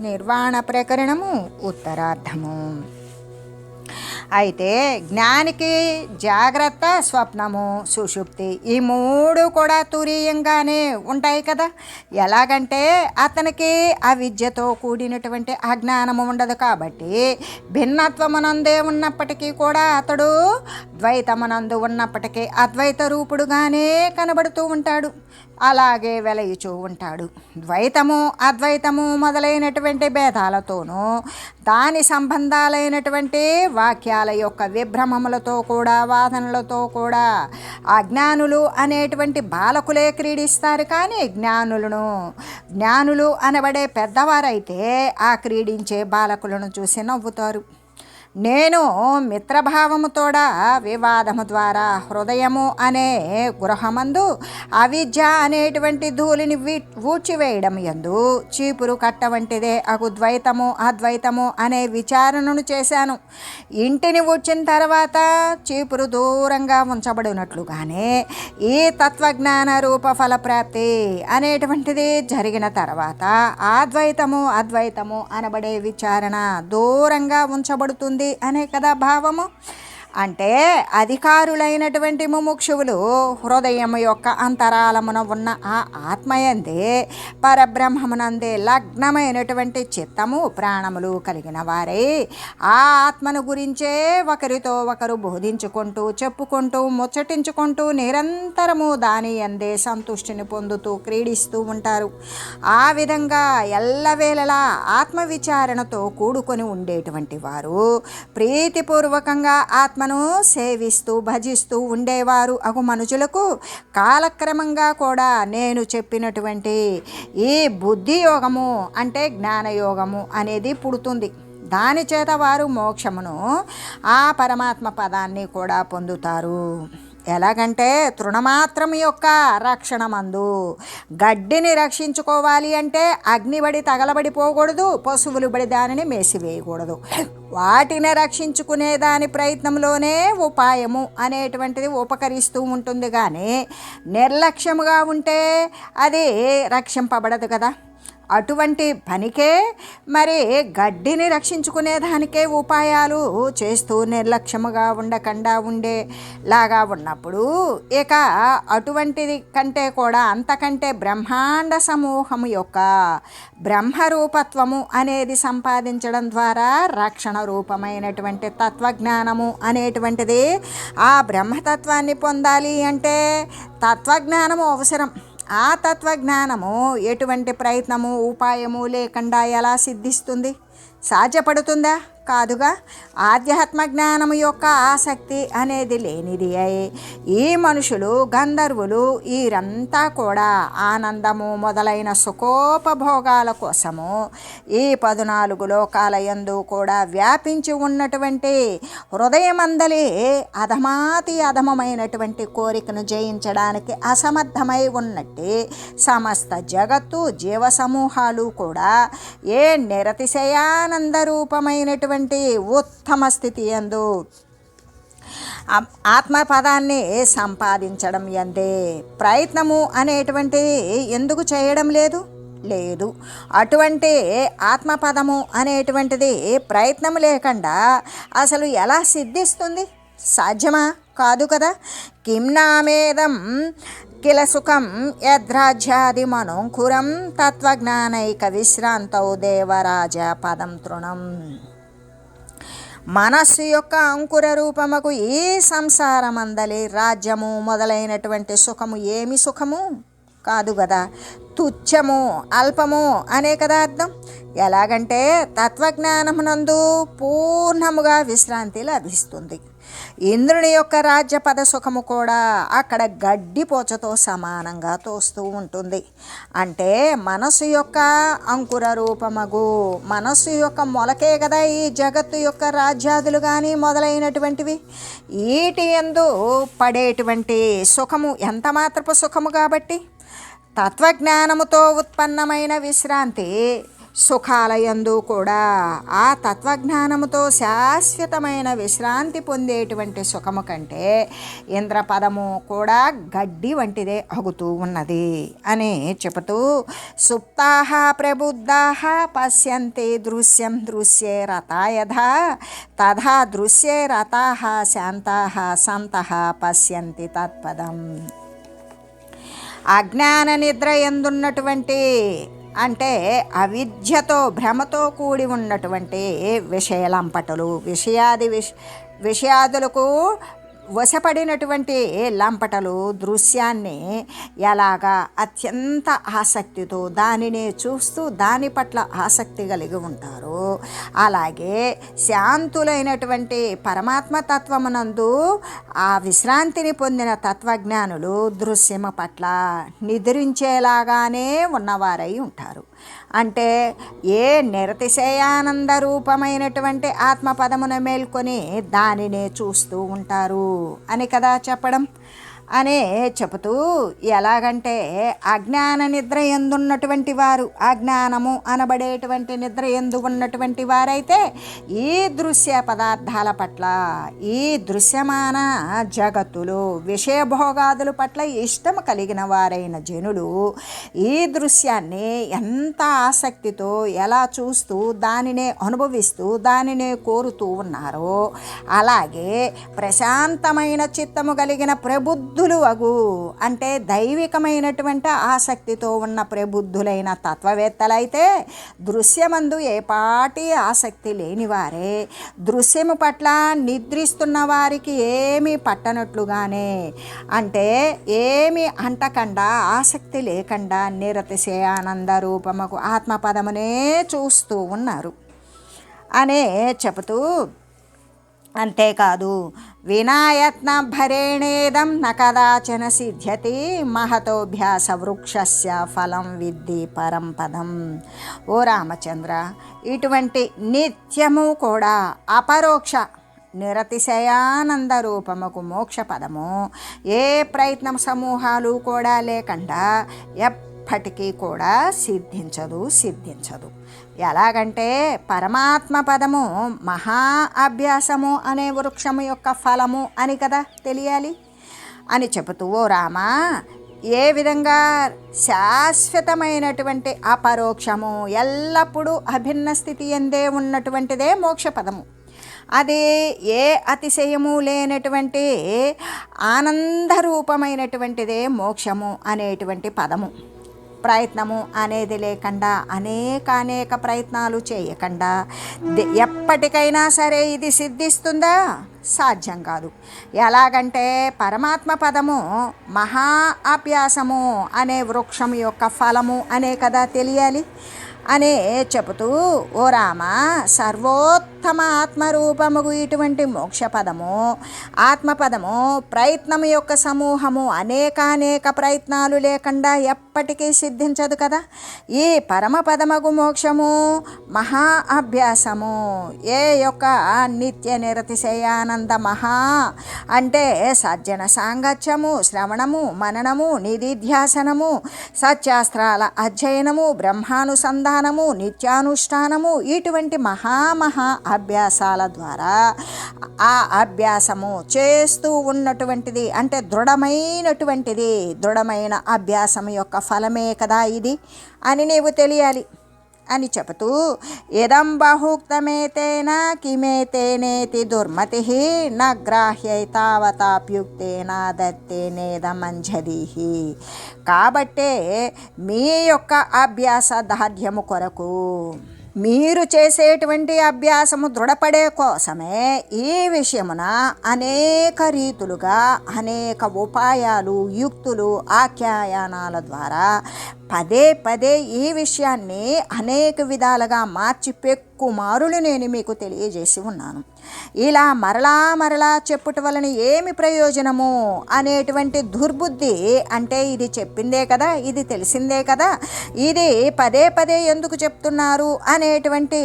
నిర్వాణ ప్రకరణము ఉత్తరార్ధము అయితే జ్ఞానికి జాగ్రత్త స్వప్నము సుషుప్తి ఈ మూడు కూడా తురీయంగానే ఉంటాయి కదా. ఎలాగంటే అతనికి ఆ విద్యతో కూడినటువంటి అజ్ఞానము ఉండదు కాబట్టి భిన్నత్వమునందే ఉన్నప్పటికీ కూడా అతడు ద్వైతమునందు ఉన్నప్పటికీ అద్వైత రూపుడుగానే కనబడుతూ ఉంటాడు. అలాగే వెలయుచూ ఉంటాడు. ద్వైతము అద్వైతము మొదలైనటువంటి భేదాలతోనూ దాని సంబంధాలైనటువంటి వాక్యాల యొక్క విభ్రమములతో కూడా వాదనలతో కూడా అజ్ఞానులు అనేటువంటి బాలకులే క్రీడిస్తారు. కానీ జ్ఞానులను జ్ఞానులు అనబడే పెద్దవారైతే ఆ క్రీడించే బాలకులను చూసి నవ్వుతారు. నేను మిత్రభావముతోడ వివాదము ద్వారా హృదయము అనే గృహమందు అవిద్య అనేటువంటి ధూళిని వీ ఊడ్చివేయడం ఎందు చీపురు కట్ట వంటిదే అగు ద్వైతము అద్వైతము అనే విచారణను చేశాను. ఇంటిని ఊడ్చిన తర్వాత చీపురు దూరంగా ఉంచబడినట్లుగానే ఈ తత్వజ్ఞాన రూప ఫలప్రాప్తి అనేటువంటిది జరిగిన తర్వాత అద్వైతము అద్వైతము అనబడే విచారణ దూరంగా ఉంచబడుతుంది. అనే కదా భావము? అంటే అధికారులైనటువంటి ముముక్షువులు హృదయం యొక్క అంతరాలమున ఉన్న ఆ ఆత్మయందే పరబ్రహ్మమునందే లగ్నమైనటువంటి చిత్తము ప్రాణములు కలిగిన వారే ఆ ఆత్మను గురించే ఒకరితో ఒకరు బోధించుకుంటూ చెప్పుకుంటూ ముచ్చటించుకుంటూ నిరంతరము దాని అందే సంతుష్టిని పొందుతూ క్రీడిస్తూ ఉంటారు. ఆ విధంగా ఎల్లవేళలా ఆత్మవిచారణతో కూడుకొని ఉండేటువంటి వారు ప్రీతిపూర్వకంగా ఆత్మ ఆత్మను సేవిస్తూ భజిస్తూ ఉండేవారు. అగు మనుషులకు కాలక్రమంగా కూడా నేను చెప్పినటువంటి ఈ బుద్ధి యోగము అంటే జ్ఞానయోగము అనేది పుడుతుంది. దాని చేత వారు మోక్షమును ఆ పరమాత్మ పదాన్ని కూడా పొందుతారు. ఎలాగంటే తృణమాత్రం యొక్క రక్షణ మందు గడ్డిని రక్షించుకోవాలి అంటే అగ్నిబడి తగలబడిపోకూడదు పశువులు బడి దానిని మేసివేయకూడదు. వాటిని రక్షించుకునే దాని ప్రయత్నంలోనే ఉపాయము అనేటువంటిది ఉపకరిస్తూ ఉంటుంది. కానీ నిర్లక్ష్యముగా ఉంటే అది రక్షింపబడదు కదా. అటువంటి పనికే మరి గడ్డిని రక్షించుకునేదానికే ఉపాయాలు చేస్తూ నిర్లక్ష్యముగా ఉండకుండా ఉండేలాగా ఉన్నప్పుడు ఇక అటువంటిది కంటే కూడా అంతకంటే బ్రహ్మాండ సమూహము యొక్క బ్రహ్మరూపత్వము అనేది సంపాదించడం ద్వారా రక్షణ రూపమైనటువంటి తత్వజ్ఞానము అనేటువంటిది ఆ బ్రహ్మతత్వాన్ని పొందాలి అంటే తత్వజ్ఞానము అవసరం. ఆ తత్వజ్ఞానము ఎటువంటి ప్రయత్నము ఉపాయము లేకుండా ఎలా సిద్ధిస్తుంది? సాధ్యపడుతుందా? కాదుగా. ఆధ్యాత్మ జ్ఞానము యొక్క ఆసక్తి అనేది లేనిది అయి. ఈ మనుషులు గంధర్వులు వీరంతా కూడా ఆనందము మొదలైన సుఖోపభోగాల కోసము ఈ పదునాలుగు లోకాలయందు కూడా వ్యాపించి ఉన్నటువంటి హృదయమందలి అధమాతి అధమమైనటువంటి కోరికను జయించడానికి అసమర్థమై ఉన్నట్టే సమస్త జగత్తు జీవ సమూహాలు కూడా ఏ నిరతిశయానంద రూపమైనటువంటి ఉత్తమ స్థితి ఎందు ఆత్మపదాన్ని సంపాదించడం ఎందే ప్రయత్నము అనేటువంటిది ఎందుకు చేయడం లేదు? లేదు. అటువంటి ఆత్మపదము అనేటువంటిది ప్రయత్నం లేకుండా అసలు ఎలా సిద్ధిస్తుంది? సాధ్యమా? కాదు కదా. కిం నామేదం కిల సుఖం యద్రాజ్యాదిమనోంకురం తత్వజ్ఞానైక విశ్రాంతౌ దేవరాజ పదం తృణం మనస్సు యొక్క అంకుర రూపముకు ఈ సంసారమందలి రాజ్యము మొదలైనటువంటి సుఖము ఏమి సుఖము? కాదు కదా తుచ్చము అల్పము అనే కదా అర్థం. ఎలాగంటే తత్వజ్ఞానమునందు పూర్ణముగా విశ్రాంతి లభిస్తుంది. ఇంద్రుని యొక్క రాజ్యపద సుఖము కూడా అక్కడ గడ్డిపోచతో సమానంగా తోస్తూ ఉంటుంది. అంటే మనసు యొక్క అంకుర రూపమగు మనస్సు యొక్క మొలకే కదా ఈ జగత్తు యొక్క రాజ్యాదులు కానీ మొదలైనటువంటివి. ఈటి ఎందు పడేటువంటి సుఖము ఎంత మాత్రపు సుఖము కాబట్టి? తత్వజ్ఞానముతో ఉత్పన్నమైన విశ్రాంతి సుఖాలయందు కూడా ఆ తత్వజ్ఞానముతో శాశ్వతమైన విశ్రాంతి పొందేటువంటి సుఖము కంటే ఇంద్రపదము కూడా గడ్డి వంటిదే అగుతూ ఉన్నది అని చెబుతూ సుప్తాహ ప్రబుద్ధాహ పశ్యంతి దృశ్యం దృశ్యే రథాయథ తథా దృశ్యే రథాహ శాంతాహ సంతః పశ్యంతి తత్పదం. అజ్ఞాన నిద్ర ఎందున్నటువంటి అంటే అవిద్యతో భ్రమతో కూడి ఉన్నటువంటి విషయలంపటలు విషయాది విష విషయాదులకు వశపడినటువంటి లంపటలు దృశ్యాన్ని ఎలాగా అత్యంత ఆసక్తితో దానిని చూస్తూ దాని పట్ల ఆసక్తి కలిగి ఉంటారు అలాగే శాంతులైనటువంటి పరమాత్మ తత్వమునందు ఆ విశ్రాంతిని పొందిన తత్వజ్ఞానులు దృశ్యము పట్ల నిద్రించేలాగానే ఉన్నవారై ఉంటారు. అంటే ఏ నిరతిశయానంద రూపమైనటువంటి ఆత్మపదమున మేల్కొని దానినే చూస్తూ ఉంటారు అని కదా చెప్పడం. అనే చెబుతూ ఎలాగంటే అజ్ఞాన నిద్ర ఎందున్నటువంటి వారు? అజ్ఞానము అనబడేటువంటి నిద్ర ఎందు ఉన్నటువంటి వారైతే ఈ దృశ్య పదార్థాల పట్ల ఈ దృశ్యమాన జగత్తులు విషయభోగాదుల పట్ల ఇష్టం కలిగిన వారైన జనులు ఈ దృశ్యాన్ని ఎంత ఆసక్తితో ఎలా చూస్తూ దానినే అనుభవిస్తూ దానినే కోరుతూ ఉన్నారో అలాగే ప్రశాంతమైన చిత్తము కలిగిన ప్రబుద్ధ ప్రబుద్ధులు అగు అంటే దైవికమైనటువంటి ఆసక్తితో ఉన్న ప్రబుద్ధులైన తత్వవేత్తలైతే దృశ్యమందు ఏపాటి ఆసక్తి లేనివారే. దృశ్యము పట్ల నిద్రిస్తున్న వారికి ఏమీ పట్టనట్లుగానే. అంటే ఏమి అంటకుండా ఆసక్తి లేకుండా నిరతిశయానంద రూపముకు ఆత్మపదమునే చూస్తూ ఉన్నారు. అనే చెబుతూ అంతేకాదు. వినాయత్న భరేణేదం న కదాచన సిద్ధ్యతి మహతోభ్యాస వృక్షస్య ఫలం విద్ది పరంపదం. ఓ రామచంద్ర ఇటువంటి నిత్యము కూడా అపరోక్ష నిరతిశయానంద రూపముకు మోక్ష పదము ఏ ప్రయత్నం సమూహాలు కూడా లేకుండా ఎప్పటికీ కూడా సిద్ధించదు సిద్ధించదు. ఎలాగంటే పరమాత్మ పదము మహా అభ్యాసము అనే వృక్షము యొక్క ఫలము అని కదా తెలియాలి. అని చెబుతూ ఓ రామా ఏ విధంగా శాశ్వతమైనటువంటి అపరోక్షము ఎల్లప్పుడూ అభిన్న స్థితి ఎందే ఉన్నటువంటిదే మోక్షపదము అది ఏ అతిశయము లేనటువంటి ఆనందరూపమైనటువంటిదే మోక్షము అనేటువంటి పదము. ప్రయత్నము అనేది లేకుండా అనేక అనేక ప్రయత్నాలు చేయకుండా ఎప్పటికైనా సరే ఇది సిద్ధిస్తుందా? సాధ్యం కాదు. ఎలాగంటే పరమాత్మ పదము మహా అభ్యాసము అనే వృక్షం యొక్క ఫలము అనే కదా తెలియాలి. అనే చెబుతూ ఓ రామ సర్వోత్తమ ఆత్మరూపముగు ఇటువంటి మోక్షపదము ఆత్మపదము ప్రయత్నము యొక్క సమూహము అనేకానేక ప్రయత్నాలు లేకుండా ఎప్పటికీ సిద్ధించదు కదా? ఈ పరమపదమగు మోక్షము మహా అభ్యాసము. ఏ యొక్క నిత్య నిరతిశయానంద మహా అంటే సజ్జన సాంగత్యము శ్రవణము మననము నిధిధ్యాసనము సత్యాస్త్రాల అధ్యయనము ధ్యానము నిత్యానుష్ఠానము ఇటువంటి మహామహా అభ్యాసాల ద్వారా ఆ అభ్యాసము చేస్తూ ఉన్నటువంటిది అంటే దృఢమైనటువంటిది దృఢమైన అభ్యాసం యొక్క ఫలమే కదా ఇది అని నీవు తెలియాలి. అని చెబుతూ ఇదం బహుక్తమేతేన కిమేతేనేతి దుర్మతి నగ్రాహ్యైతావతాప్యుక్తేన గ్రాహ్యైతావతాప్యుక్తేన కాబట్టే మీ యొక్క అభ్యాస దార్ఢ్యము కొరకు మీరు చేసేటువంటి అభ్యాసము దృఢపడే కోసమే ఈ విషయమున అనేక రీతులుగా అనేక ఉపాయాలు యుక్తులు ఆఖ్యాయానాల ద్వారా పదే పదే ఈ విషయాన్ని అనేక విధాలుగా మార్చి పెక్కుమారులు నేను మీకు తెలియజేసి ఉన్నాను. ఇలా మరలా మరలా చెప్పుట వలన ఏమి ప్రయోజనము అనేటువంటి దుర్బుద్ధి అంటే ఇది చెప్పిందే కదా ఇది తెలిసిందే కదా ఇది పదే పదే ఎందుకు చెప్తున్నారు అనేటువంటి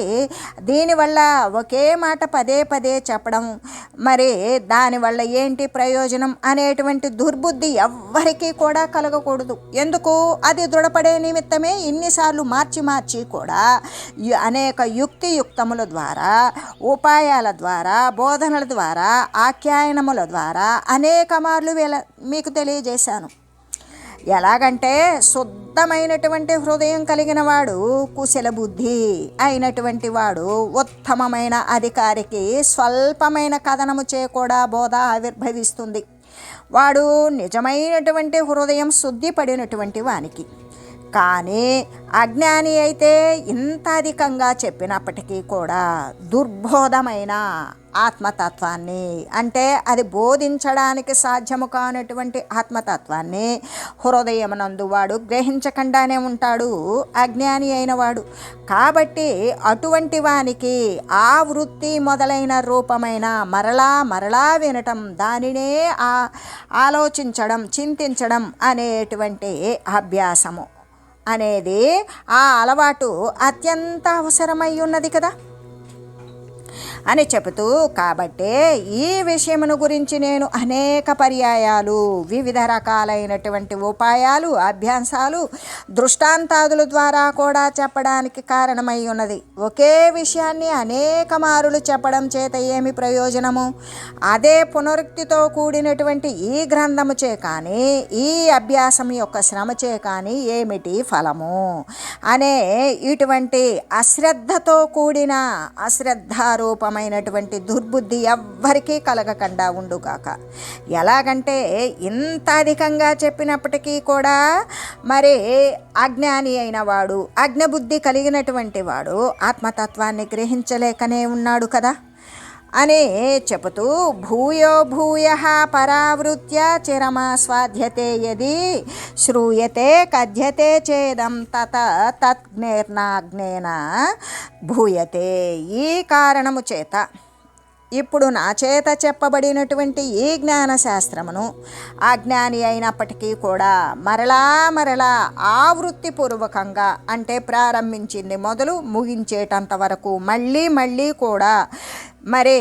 దీనివల్ల ఒకే మాట పదే పదే చెప్పడం మరి దానివల్ల ఏంటి ప్రయోజనం అనేటువంటి దుర్బుద్ధి ఎవ్వరికీ కూడా కలగకూడదు. ఎందుకు? అది ఉపయోగపడే నిమిత్తమే ఇన్నిసార్లు మార్చి మార్చి కూడా యు- అనేక యుక్తియుక్తముల ద్వారా ఉపాయాల ద్వారా బోధనల ద్వారా ఆఖ్యాయనముల ద్వారా అనేక మార్లు వీళ్ళ మీకు తెలియజేశాను. ఎలాగంటే శుద్ధమైనటువంటి హృదయం కలిగిన వాడు కుశల బుద్ధి అయినటువంటి వాడు ఉత్తమమైన అధికారికి స్వల్పమైన కథనము చే కూడా బోధ ఆవిర్భవిస్తుంది. వాడు నిజమైనటువంటి హృదయం శుద్ధి పడినటువంటి వానికి. కానీ అజ్ఞాని అయితే ఇంత అధికంగా చెప్పినప్పటికీ కూడా దుర్బోధమైన ఆత్మతత్వాన్ని అంటే అది బోధించడానికి సాధ్యము కానటువంటి ఆత్మతత్వాన్ని హృదయమునందు వాడు గ్రహించకుండానే ఉంటాడు అజ్ఞాని అయిన వాడు. కాబట్టి అటువంటి వానికి ఆ వృత్తి మొదలైన రూపమైన మరలా మరలా వినటం దానినే ఆ ఆలోచించడం చింతించడం అనేటువంటి అభ్యాసము. అనేది ఆ అలవాటు అత్యంత అవసరమై ఉన్నది కదా. అని చెబుతూ కాబట్టే ఈ విషయమును గురించి నేను అనేక పర్యాయాలు వివిధ రకాలైనటువంటి ఉపాయాలు అభ్యాసాలు దృష్టాంతాదుల ద్వారా కూడా చెప్పడానికి కారణమై ఉన్నది. ఒకే విషయాన్ని అనేక మారులు చెప్పడం చేత ఏమి ప్రయోజనము? అదే పునరుక్తితో కూడినటువంటి ఈ గ్రంథముచే కానీ ఈ అభ్యాసం యొక్క శ్రమచే కానీ ఏమిటి ఫలము? అనే ఇటువంటి అశ్రద్ధతో కూడిన రూపమైనటువంటి దుర్బుద్ధి ఎవ్వరికీ కలగకుండా ఉండుగాక. ఎలాగంటే ఇంత అధికంగా చెప్పినప్పటికీ కూడా మరి అజ్ఞాని అయిన వాడు అజ్ఞబుద్ధి కలిగినటువంటి వాడు ఆత్మతత్వాన్ని గ్రహించలేకనే ఉన్నాడు కదా. అని చెబుతూ భూయో భూయ పరావృత్య చిరమాస్వాధ్యతే యది శ్రూయతే కథ్యతే చేదం తత తత్జ్ఞేర్నాజ్ఞేన భూయతే ఈ కారణము చేత. ఇప్పుడు నా చేత చెప్పబడినటువంటి ఈ జ్ఞాన శాస్త్రమును అజ్ఞాని అయినప్పటికీ కూడా మరలా మరలా ఆవృత్తిపూర్వకంగా అంటే ప్రారంభించింది మొదలు ముగించేటంత వరకు మళ్ళీ మళ్ళీ కూడా మరి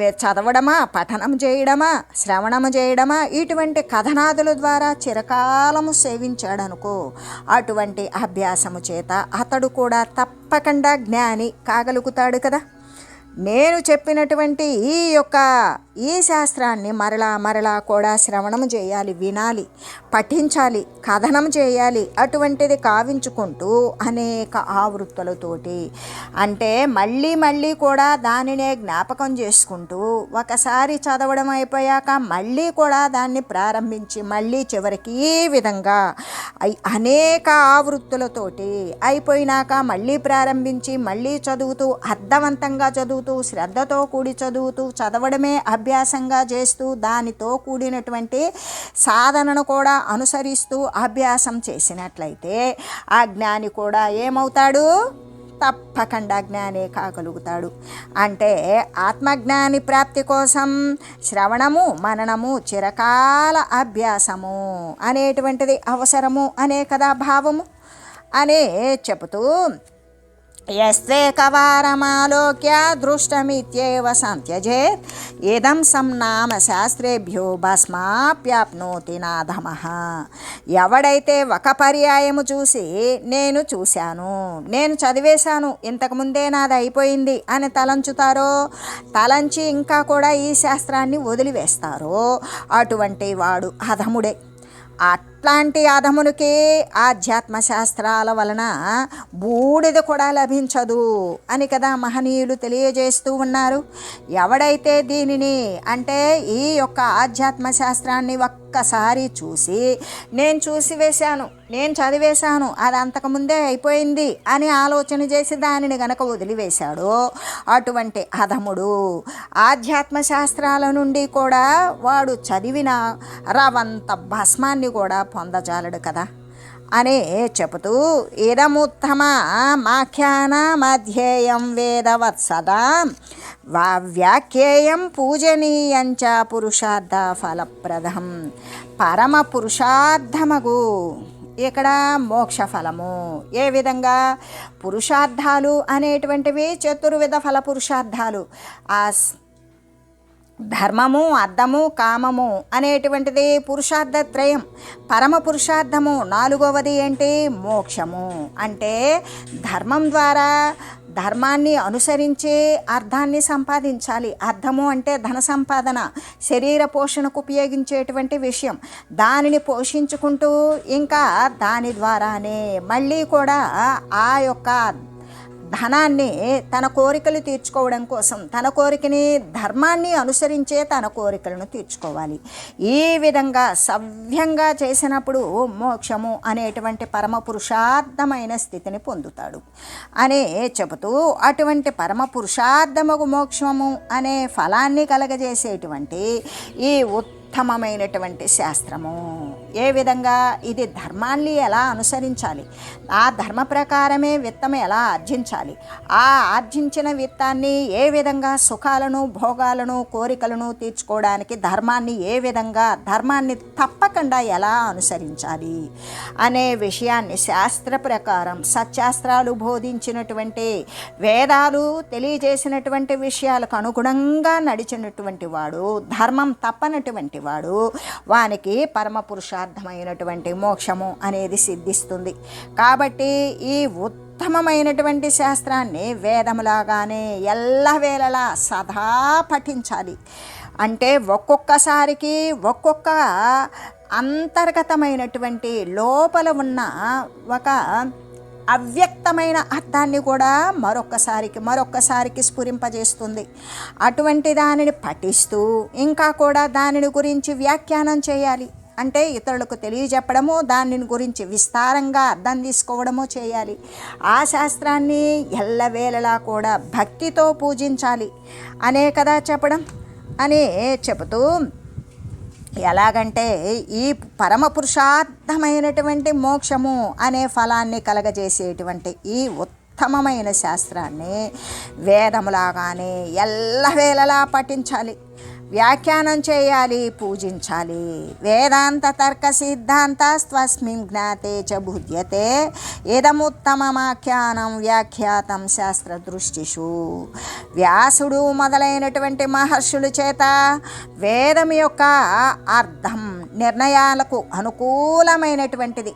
చదవడమా పఠనం చేయడమా శ్రవణము చేయడమా? ఇటువంటి కథనాదుల ద్వారా చిరకాలము సేవించాడనుకో అటువంటి అభ్యాసము చేత అతడు కూడా తప్పకుండా జ్ఞాని కాగలుగుతాడు కదా. నేను చెప్పినటువంటి ఈ యొక్క ఈ శాస్త్రాన్ని మరలా మరలా కూడా శ్రవణం చేయాలి వినాలి పఠించాలి కథనం చేయాలి అటువంటిది కావించుకుంటూ అనేక ఆవృత్తులతోటి అంటే మళ్ళీ మళ్ళీ కూడా దానినే జ్ఞాపకం చేసుకుంటూ ఒకసారి చదవడం అయిపోయాక మళ్ళీ కూడా దాన్ని ప్రారంభించి మళ్ళీ చివరికి ఈ విధంగా అనేక ఆవృత్తులతోటి అయిపోయినాక మళ్ళీ ప్రారంభించి మళ్ళీ చదువుతూ అర్థవంతంగా చదువుతూ శ్రద్ధతో కూడి చదువుతూ చదవడమే అభ్యాసంగా చేస్తూ దానితో కూడినటువంటి సాధనను కూడా అనుసరిస్తూ అభ్యాసం చేసినట్లయితే ఆ జ్ఞాని కూడా ఏమవుతాడు? తప్పకుండా జ్ఞానే కాగలుగుతాడు. అంటే ఆత్మజ్ఞాని ప్రాప్తి కోసం శ్రవణము మననము చిరకాల అభ్యాసము అనేటువంటిది అవసరము అనే కదా భావము. అనే చెబుతూ యస్వేకవారమాలోక్య దృష్టమిత్యేవ సంత్యజేత్. ఇదం సంనామ శాస్త్రేభ్యో భస్మాప్యాప్నోతి నాధమ. ఎవడైతే ఒక పర్యాయము చూసి నేను చూశాను నేను చదివేశాను ఇంతకుముందే నాది అయిపోయింది అని తలంచుతారో తలంచి ఇంకా కూడా ఈ శాస్త్రాన్ని వదిలివేస్తారో అటువంటి వాడు అధముడే. ఇట్లాంటి అధమునికి ఆధ్యాత్మ శాస్త్రాల వలన బూడిద కూడా లభించదు అని కదా మహనీయులు తెలియజేస్తూ ఉన్నారు. ఎవడైతే దీనిని అంటే ఈ యొక్క ఆధ్యాత్మ శాస్త్రాన్ని ఒక్కసారి చూసి నేను చూసి వేశాను నేను చదివేశాను అది అంతకుముందే అయిపోయింది అని ఆలోచన చేసి దానిని గనక వదిలివేశాడు అటువంటి అధముడు ఆధ్యాత్మ శాస్త్రాల నుండి కూడా వాడు చదివిన రవంత భస్మాన్ని కూడా పొందజాలడు కదా అనే చెబుతూ ఇదముత్తమ మాఖ్యానమధ్యేయం వేదవత్సదా వా వ్యాఖ్యేయం పూజనీయంచ పురుషార్థ ఫలప్రదం పరమ పురుషార్థమగు. ఇక్కడ మోక్ష ఫలము ఏ విధంగా? పురుషార్థాలు అనేటువంటివి చతుర్విధ ఫల పురుషార్థాలు. ఆ ధర్మము అర్థము కామము అనేటువంటిది పురుషార్థత్రయం పరమ పురుషార్థము నాలుగవది ఏంటి? మోక్షము. అంటే ధర్మం ద్వారా ధర్మాన్ని అనుసరించి అర్థాన్ని సంపాదించాలి. అర్థము అంటే ధన సంపాదన శరీర పోషణకు ఉపయోగించేటువంటి విషయం. దానిని పోషించుకుంటూ ఇంకా దాని ద్వారానే మళ్ళీ కూడా ఆ యొక్క ధనాన్ని తన కోరికలు తీర్చుకోవడం కోసం తన కోరికని ధర్మాన్ని అనుసరించే తన కోరికలను తీర్చుకోవాలి. ఈ విధంగా సవ్యంగా చేసినప్పుడు మోక్షము అనేటువంటి పరమ పురుషార్థమైన స్థితిని పొందుతాడు. అనే చెబుతూ అటువంటి పరమ పురుషార్థముకు మోక్షము అనే ఫలాన్ని కలగజేసేటువంటి ఈ ఉత్తమమైనటువంటి శాస్త్రము. ఏ విధంగా ఇది ధర్మాన్ని ఎలా అనుసరించాలి? ఆ ధర్మ ప్రకారమే విత్తం ఎలా ఆర్జించాలి? ఆ ఆర్జించిన విత్తాన్ని ఏ విధంగా సుఖాలను భోగాలను కోరికలను తీర్చుకోవడానికి ధర్మాన్ని ఏ విధంగా ధర్మాన్ని తప్పకుండా ఎలా అనుసరించాలి? అనే విషయాన్ని శాస్త్ర ప్రకారం సత్శాస్త్రాలు బోధించినటువంటి వేదాలు తెలియజేసినటువంటి విషయాలకు అనుగుణంగా నడిచినటువంటి వాడు ధర్మం తప్పనటువంటి వాడు వానికి పరమ పురుషార్థమైనటువంటి మోక్షము అనేది సిద్ధిస్తుంది. కాబట్టి ఈ ఉత్తమమైనటువంటి శాస్త్రాన్ని వేదములాగానే ఎల్లవేళలా సదా పఠించాలి. అంటే ఒక్కొక్కసారికి ఒక్కొక్క అంతర్గతమైనటువంటి లోపల ఉన్న ఒక అవ్యక్తమైన అర్థాన్ని కూడా మరొక్కసారికి మరొక్కసారికి స్ఫురింపజేస్తుంది. అటువంటి దానిని పఠిస్తూ ఇంకా కూడా దానిని గురించి వ్యాఖ్యానం చేయాలి. అంటే ఇతరులకు తెలియజెప్పడము దానిని గురించి విస్తారంగా అర్థం తీసుకోవడము చేయాలి. ఆ శాస్త్రాన్ని ఎల్లవేళలా కూడా భక్తితో పూజించాలి. అనే కదా చెప్పడం? అని చెబుతూ ఎలాగంటే ఈ పరమ పురుషార్థమైనటువంటి మోక్షము అనే ఫలాన్ని కలగజేసేటువంటి ఈ ఉత్తమమైన శాస్త్రాన్ని వేదములాగానే ఎల్లవేళలా పఠించాలి. వ్యాఖ్యానం చేయాలి పూజించాలి. వేదాంత తర్క సిద్ధాంత జ్ఞాతే చ బుధ్యతే. ఇదముత్తమమాఖ్యానం వ్యాఖ్యాతం శాస్త్ర దృష్టిషు వ్యాసుడు మొదలైనటువంటి మహర్షులు చేత వేదం యొక్క అర్థం నిర్ణయాలకు అనుకూలమైనటువంటిది.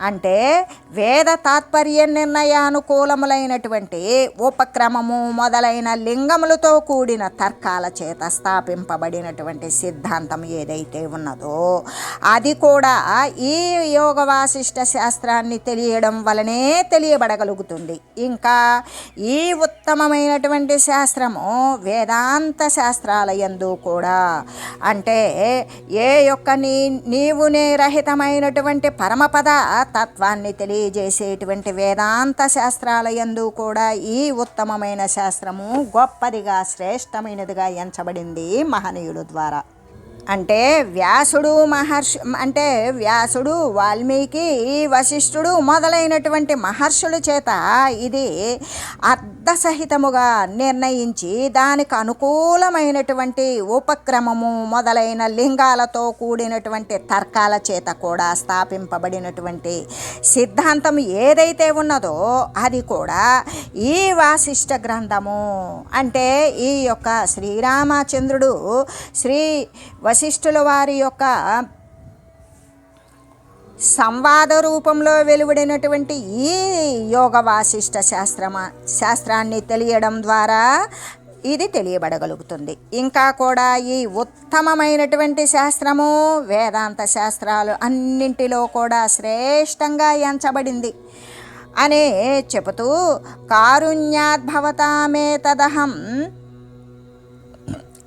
అంటే వేద తాత్పర్య నిర్ణయానుకూలములైనటువంటి ఉపక్రమము మొదలైన లింగములతో కూడిన తర్కాల చేత స్థాపింపబడినటువంటి సిద్ధాంతం ఏదైతే ఉన్నదో అది కూడా ఈ యోగ వాసిష్ట శాస్త్రాన్ని తెలియడం వలనే తెలియబడగలుగుతుంది. ఇంకా ఈ ఉత్తమమైనటువంటి శాస్త్రము వేదాంత శాస్త్రాల యందు కూడా అంటే ఏ యొక్క నీ నీవునే రహితమైనటువంటి పరమపద తత్వాన్ని తెలియ తెలియజేసేటువంటి వేదాంత శాస్త్రాల యందు కూడా ఈ ఉత్తమమైన శాస్త్రము గొప్పదిగా శ్రేష్టమైనదిగా ఎంచబడింది మహనీయుల ద్వారా. అంటే వ్యాసుడు మహర్షి అంటే వ్యాసుడు వాల్మీకి వశిష్ఠుడు మొదలైనటువంటి మహర్షుల చేత ఇది అర్థసహితముగా నిర్ణయించి దానికి అనుకూలమైనటువంటి ఉపక్రమము మొదలైన లింగాలతో కూడినటువంటి తర్కాల చేత కూడా స్థాపింపబడినటువంటి సిద్ధాంతం ఏదైతే ఉన్నదో అది కూడా ఈ వాసిష్ట గ్రంథము. అంటే ఈ యొక్క శ్రీరామచంద్రుడు శ్రీ వశిష్ఠుల వారి యొక్క సంవాద రూపంలో వెలువడినటువంటి ఈ యోగ వాసిష్ట శాస్త్రమ శాస్త్రాన్ని తెలియడం ద్వారా ఇది తెలియబడగలుగుతుంది. ఇంకా కూడా ఈ ఉత్తమమైనటువంటి శాస్త్రము వేదాంత శాస్త్రాలు అన్నింటిలో కూడా శ్రేష్టంగా ఎంచబడింది అనే చెబుతూ కారుణ్యాద్భవతామేతదహం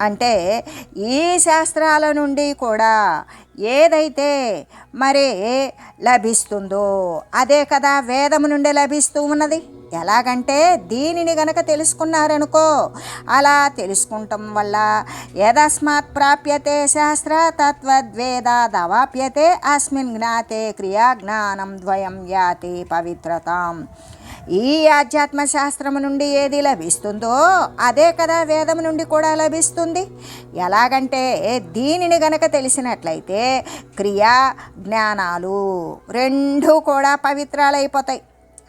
అంటే ఈ శాస్త్రాల నుండి కూడా ఏదైతే మరి లభిస్తుందో అదే కదా వేదము నుండి లభిస్తూ ఉన్నది. ఎలాగంటే దీనిని గనక తెలుసుకున్నారనుకో అలా తెలుసుకుంటాం వల్ల యదస్మాత్ ప్రాప్యతే శాస్త్ర తత్వద్వేదాదవాప్యతే అస్మిన్ జ్ఞాతే క్రియా జ్ఞానం ద్వయం యాతి పవిత్రతాం. ఈ ఆధ్యాత్మ శాస్త్రము నుండి ఏది లభిస్తుందో అదే కదా వేదం నుండి కూడా లభిస్తుంది. ఎలాగంటే దీనిని గనక తెలిసినట్లయితే క్రియా జ్ఞానాలు రెండు కూడా పవిత్రాలైపోతాయి.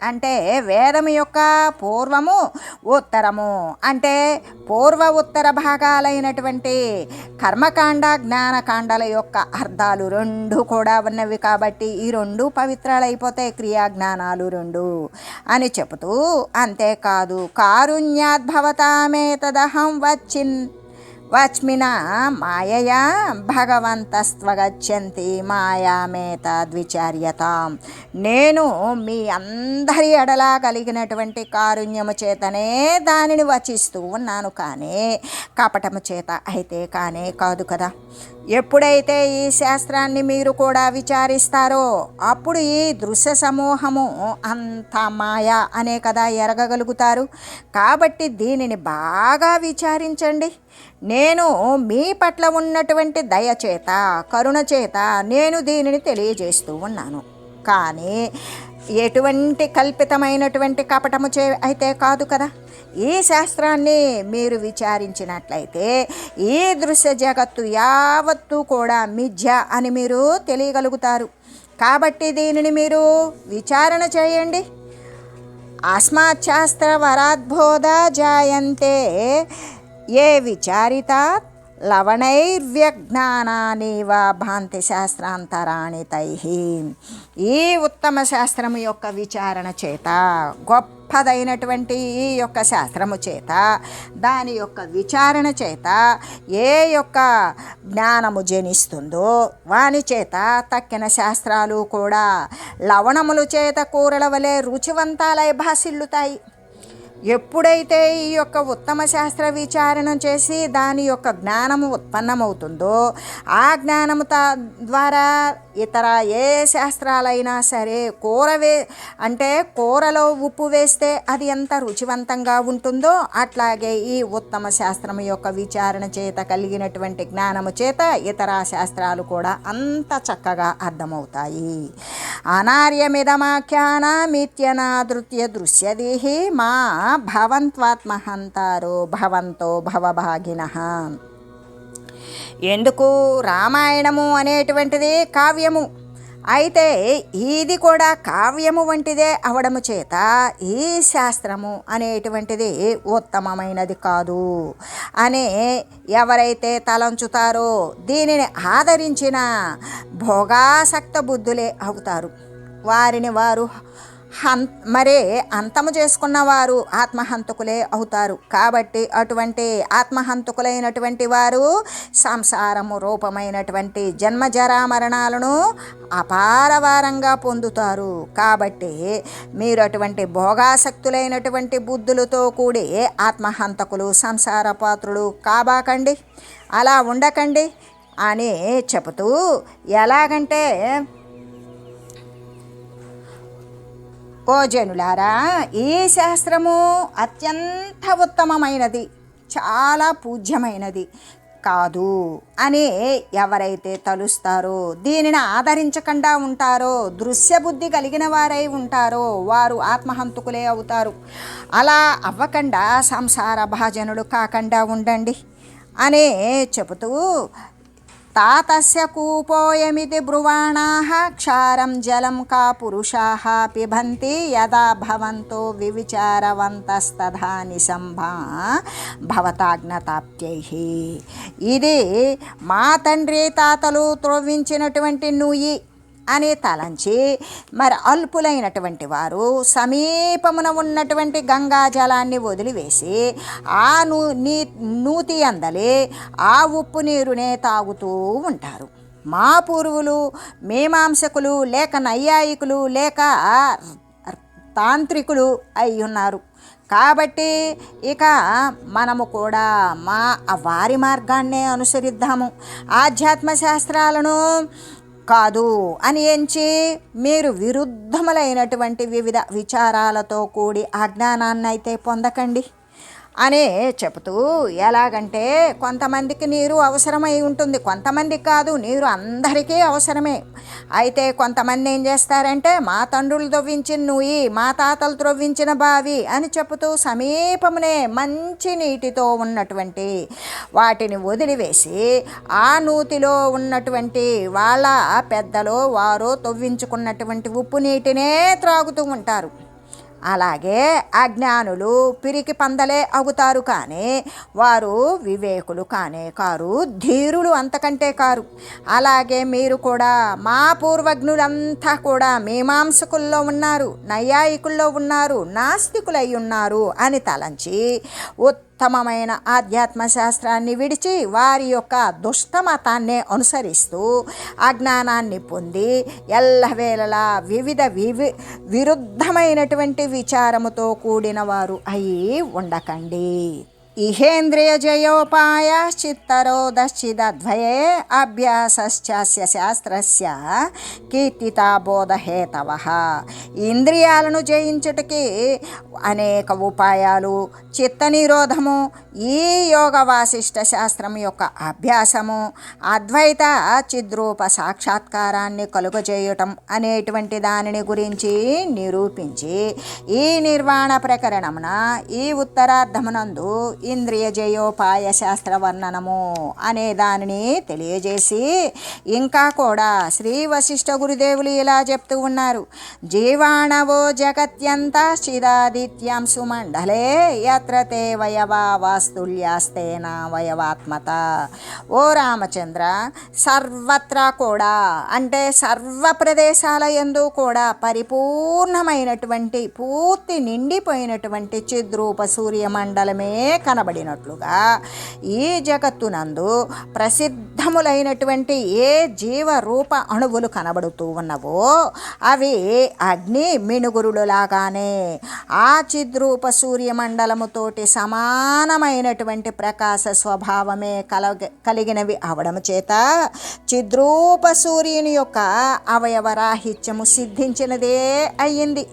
అంటే వేదము యొక్క పూర్వము ఉత్తరము. అంటే పూర్వ ఉత్తర భాగాలైనటువంటి కర్మకాండ జ్ఞానకాండల యొక్క అర్థాలు రెండు కూడా ఉన్నవి కాబట్టి ఈ రెండు పవిత్రాలైపోతాయి క్రియా జ్ఞానాలు రెండు అని చెబుతూ అంతేకాదు కారుణ్యాద్భవతామేతదహం వచ్చిన్ వచ్మిన మాయయా భగవంతస్త్వగచ్చంతి మాయామేత ద్విచార్యతాం. నేను మీ అందరి ఎడలా కలిగినటువంటి కారుణ్యము చేతనే దానిని వచిస్తూ ఉన్నాను కానీ కపటము చేత అయితే కానే కాదు కదా. ఎప్పుడైతే ఈ శాస్త్రాన్ని మీరు కూడా విచారిస్తారో అప్పుడు ఈ దృశ్య సమూహము అంత మాయ అనే కదా ఎరగగలుగుతారు. కాబట్టి దీనిని బాగా విచారించండి. నేను మీ పట్ల ఉన్నటువంటి దయచేత కరుణ చేత నేను దీనిని తెలియజేస్తూ ఉన్నాను. కానీ ఎటువంటి కల్పితమైనటువంటి కపటము చే అయితే కాదు కదా. ఈ శాస్త్రాన్ని మీరు విచారించినట్లయితే ఈ దృశ్య జగత్తు యావత్తు కూడా మిథ్య అని మీరు తెలియగలుగుతారు. కాబట్టి దీనిని మీరు విచారణ చేయండి. అస్మాత్ శాస్త్ర వరాద్బోధ జాయంతే. ఏ విచారిత లవణైర్వ్యజ్ఞానానివ భాంతి శాస్త్రాంతరాణి తై. ఈ ఉత్తమ శాస్త్రము యొక్క విచారణ చేత గొప్పదైనటువంటి ఈ యొక్క శాస్త్రము చేత దాని యొక్క విచారణ చేత ఏ యొక్క జ్ఞానము జనిస్తుందో వాని చేత తక్కిన శాస్త్రాలు కూడా లవణములు చేత కూరల వలె రుచివంతాలై భాసిల్లుతాయి. ఎప్పుడైతే ఈ యొక్క ఉత్తమ శాస్త్ర విచారణ చేసి దాని యొక్క జ్ఞానము ఉత్పన్నమవుతుందో ఆ జ్ఞానము ద్వారా ఇతర ఏ శాస్త్రాలైనా సరే కూర వే అంటే కూరలో ఉప్పు వేస్తే అది ఎంత రుచివంతంగా ఉంటుందో అట్లాగే ఈ ఉత్తమ శాస్త్రం యొక్క విచారణ చేత కలిగినటువంటి జ్ఞానము చేత ఇతర శాస్త్రాలు కూడా అంత చక్కగా అర్థమవుతాయి. అనార్యమిదమాఖ్యానమిత్యనాదృత్య దృశ్యదిహి మా భవంత్వాత్మహంతారో భవంతో భవభాగిన. ఎందుకు రామాయణము అనేటువంటిది కావ్యము? అయితే ఇది కూడా కావ్యము వంటిదే అవడము చేత ఈ శాస్త్రము అనేటువంటిది ఉత్తమమైనది కాదు అనే ఎవరైతే తలంచుతారో దీనిని ఆదరించిన భోగాసక్త బుద్ధులే అవుతారు. వారిని వారు హం మరే అంతము చేసుకున్న వారు ఆత్మహంతకులే అవుతారు. కాబట్టి అటువంటి ఆత్మహంతకులైనటువంటి వారు సంసారము రూపమైనటువంటి జన్మజరా మరణాలను అపారవారంగా పొందుతారు. కాబట్టి మీరు అటువంటి భోగాసక్తులైనటువంటి బుద్ధులతో కూడి ఆత్మహంతకులు సంసార పాత్రులు కాబాకండి. అలా ఉండకండి అని చెబుతూ ఎలాగంటే ఓ జనులారా ఈ శాస్త్రము అత్యంత ఉత్తమమైనది చాలా పూజ్యమైనది కాదు అని ఎవరైతే తలుస్తారో దీనిని ఆదరించకుండా ఉంటారో దృశ్య బుద్ధి కలిగిన వారై ఉంటారో వారు ఆత్మహంతకులే అవుతారు. అలా అవ్వకుండా సంసార భాజనులు కాకుండా ఉండండి అనే చెబుతూ తాతస్య కూపోయమితి బ్రువాణాः క్షారం జలం కా పురుషాः పిబంతి యదా భవంతో వివిచారవంతస్తథా నిశంభా భవతాజ్ఞతాప్యై ఇది మా తండ్రి తాతలు త్రవ్వించినటువంటి నూయి అని తలంచి మరి అల్పులైనటువంటి వారు సమీపమున ఉన్నటువంటి గంగా జలాన్ని వదిలివేసి ఆ నూ నీ నూతి అందలే ఆ ఉప్పు నీరునే తాగుతూ ఉంటారు. మా పూర్వులు మీమాంసకులు లేక నైయాయికులు లేక తాంత్రికులు అయి ఉన్నారు. కాబట్టి ఇక మనము కూడా మా వారి మార్గాన్నే అనుసరిద్దాము. ఆధ్యాత్మ శాస్త్రాలను కాదు అని ఎంచి మీరు విరుద్ధములైనటువంటి వివిధ విచారాలతో కూడి అజ్ఞానాన్ని అయితే పొందకండి. అనే చెబుతూ ఎలాగంటే కొంతమందికి నీరు అవసరమై ఉంటుంది. కొంతమందికి కాదు నీరు అందరికీ అవసరమే. అయితే కొంతమంది ఏం చేస్తారంటే మా తండ్రులు త్రవ్వించిన నుయ్యి మా తాతలు త్రవ్వించిన బావి అని చెబుతూ సమీపమునే మంచి నీటితో ఉన్నటువంటి వాటిని వదిలివేసి ఆ నూతిలో ఉన్నటువంటి వాళ్ళ పెద్దలు వారు తవ్వించుకున్నటువంటి ఉప్పు నీటినే త్రాగుతూ ఉంటారు. అలాగే అజ్ఞానులు పిరికి పందలే అవుతారు కానీ వారు వివేకులు కానే కారు ధీరులు అంతకంటే కారు. అలాగే మీరు కూడా మా పూర్వజ్ఞులంతా కూడా మీమాంసకుల్లో ఉన్నారు నైయాయికుల్లో ఉన్నారు నాస్తికులై ఉన్నారు అని తలంచి ఉత్తమమైన ఆధ్యాత్మ శాస్త్రాన్ని విడిచి వారి యొక్క దుష్టమతాన్నే అనుసరిస్తూ అజ్ఞానాన్ని పొంది ఎల్లవేళలా వివిధ వివి విరుద్ధమైనటువంటి విచారముతో కూడిన వారు అయి ఉండకండి. ఇహేంద్రియ అభ్యాసశ్చాస్య శాస్త్రస్య కీర్తితాబోధహేతవ ఇంద్రియాలను జయించుటకి అనేక ఉపాయాలు చిత్త నిరోధము ఈ యోగ వాసిష్ట శాస్త్రం యొక్క అభ్యాసము అద్వైత చిద్రూప సాక్షాత్కారాన్ని కలుగజేయటం అనేటువంటి దానిని గురించి నిరూపించి ఈ నిర్వాణ ప్రకరణమున ఈ ఉత్తరార్ధమునందు ఇంద్రియ జయోపాయ శాస్త్ర వర్ణనము అనే దానిని తెలియజేసి ఇంకా కూడా శ్రీ వశిష్ఠ గురుదేవులు ఇలా చెప్తూ ఉన్నారు. జీవాణవో జగత్యంత చిదాదిత్యాంశు మండలే యత్ర తే వయవా వాస్తుల్యాస్తేన వయవాత్మత. ఓ రామచంద్ర సర్వత్రా కూడా అంటే సర్వ ప్రదేశాల ఎందు కూడా పరిపూర్ణమైనటువంటి పూర్తి నిండిపోయినటువంటి చిద్రూప సూర్యమండలమే కనబడినట్లుగా ఈ జగత్తునందు ప్రసిద్ధములైనటువంటి ఏ జీవరూప అణువులు కనబడుతూ ఉన్నవో అవి అగ్ని మినుగురులు లాగానే ఆ చిద్రూప సూర్యమండలముతోటి సమానమైనటువంటి ప్రకాశ స్వభావమే కలగ కలిగినవి అవడము చేత చిద్రూప సూర్యుని యొక్క అవయవరాహిత్యము సిద్ధించినదే అయ్యింది.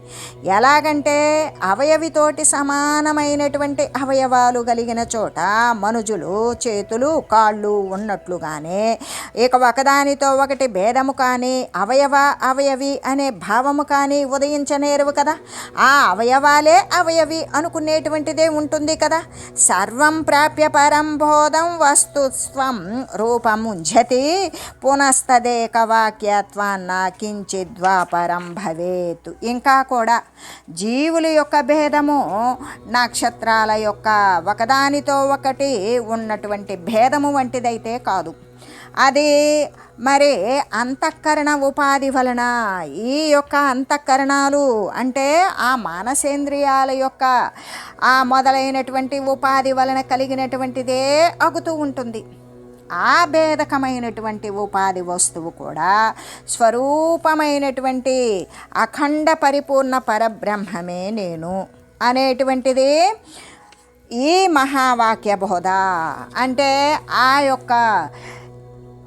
ఎలాగంటే అవయవితోటి సమానమైనటువంటి అవయవాలు కలిగిన చోట మనుజులు చేతులు కాళ్ళు ఉన్నట్లుగానే ఇక ఒకదానితో ఒకటి భేదము కానీ అవయవ అవయవి అనే భావము కానీ ఉదయించనేరువు కదా. ఆ అవయవాలే అవయవి అనుకునేటువంటిదే ఉంటుంది కదా. సర్వం ప్రాప్య పరంబోధం వస్తుత్వం రూపముంజతి పునస్తదేకవాక్యత్వాన్న కించిద్వాపరం భవేత్. ఇంకా కూడా జీవుల యొక్క భేదము నక్షత్రాల యొక్క ఒకదానితో ఒకటి ఉన్నటువంటి భేదము వంటిదైతే కాదు. అది మరి అంతఃకరణ ఉపాధి వలన ఈ యొక్క అంతఃకరణాలు అంటే ఆ మానసేంద్రియాల యొక్క ఆ మొదలైనటువంటి ఉపాధి వలన కలిగినటువంటిదే అగుతూ ఉంటుంది. ఆ భేదకమైనటువంటి ఉపాధి వస్తువు కూడా స్వరూపమైనటువంటి అఖండ పరిపూర్ణ పరబ్రహ్మమే నేను అనేటువంటిది ఈ మహావాక్య బోధ. అంటే ఆ యొక్క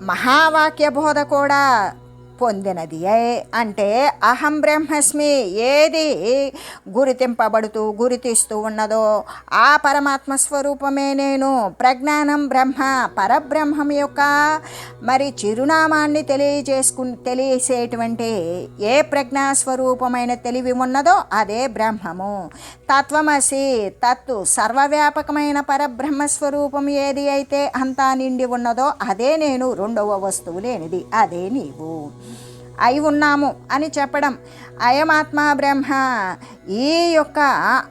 మహావాక్య బోధ కూడా పొందినది. ఏ- అంటే అహం బ్రహ్మస్మి ఏది గురితింపబడుతూ గురితీస్తూ ఉన్నదో ఆ పరమాత్మ స్వరూపమే నేను. ప్రజ్ఞానం బ్రహ్మ పరబ్రహ్మం యొక్క మరి చిరునామాన్ని తెలియజేసుకు తెలియసేటువంటి ఏ ప్రజ్ఞా స్వరూపమైన తెలివి ఉన్నదో అదే బ్రహ్మము. తత్వమసి తత్తు సర్వవ్యాపకమైన పరబ్రహ్మ స్వరూపం ఏది అయితే అంతా నిండి ఉన్నదో అదే నేను రెండవ వస్తువు లేనిది. అదే నీవు. అయి ఉన్నాము అని చెప్పడం. అయమాత్మ బ్రహ్మ ఈ యొక్క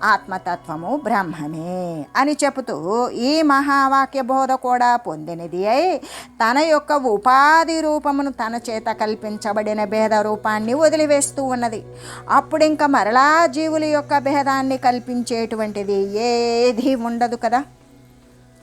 ఆత్మతత్వము బ్రహ్మమే అని చెబుతూ ఈ మహావాక్య బోధ కూడా పొందినది అయి తన యొక్క ఉపాధి రూపమును తన చేత కల్పించబడిన భేద రూపాన్ని వదిలివేస్తూ ఉన్నది. అప్పుడు ఇంకా మరలా జీవుల యొక్క భేదాన్ని కల్పించేటువంటిది ఏది ఉండదు కదా.